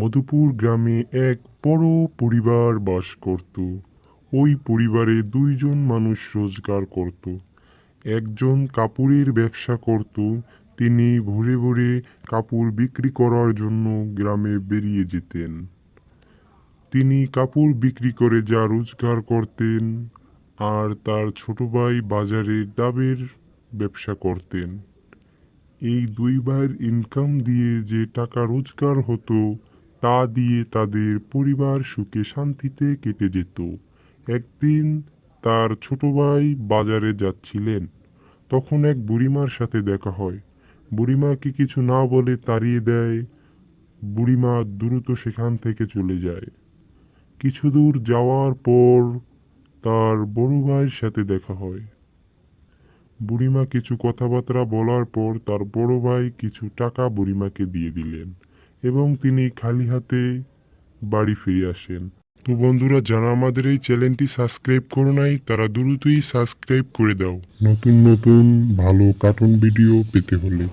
মধুপুর গ্রামে এক বড় পরিবার বাস করত। ওই পরিবারে দুইজন মানুষ রোজগার করত। একজন কাপড়ের ব্যবসা করত, তিনি ভোরে ভোরে কাপড় বিক্রি করার জন্য গ্রামে বেরিয়ে যেতেন। তিনি কাপড় বিক্রি করে যা রোজগার করতেন আর তার ছোট ভাই বাজারে ডাবের ব্যবসা করতেন। এই দুই ভাইয়ের ইনকাম দিয়ে যে টাকা রোজগার হতো তা দিয়ে তাদের পরিবার সুখে শান্তিতে কেটে যেত। একদিন তার ছোট ভাই বাজারে যাচ্ছিলেন। তখন এক বুড়িমার সাথে দেখা হয়। বুড়িমাকে কিছু না বলে তাড়িয়ে দেয়। বুড়িমা দ্রুত সেখান থেকে চলে যায়। কিছু দূর যাওয়ার পর তার বড় ভাইয়ের সাথে দেখা হয়। বুড়িমা কিছু কথাবার্তা বলার পর তার বড় ভাই কিছু টাকা বুড়িমাকে দিয়ে দিলেন। এবং তিনি খালি হাতে বাড়ি ফিরে আসেন। তো বন্ধুরা, যারা আমাদের এই চ্যানেলটি সাবস্ক্রাইব করো নাই, তারা দ্রুতই সাবস্ক্রাইব করে দাও। নতুন নতুন ভালো কার্টুন ভিডিও পেতে হলে।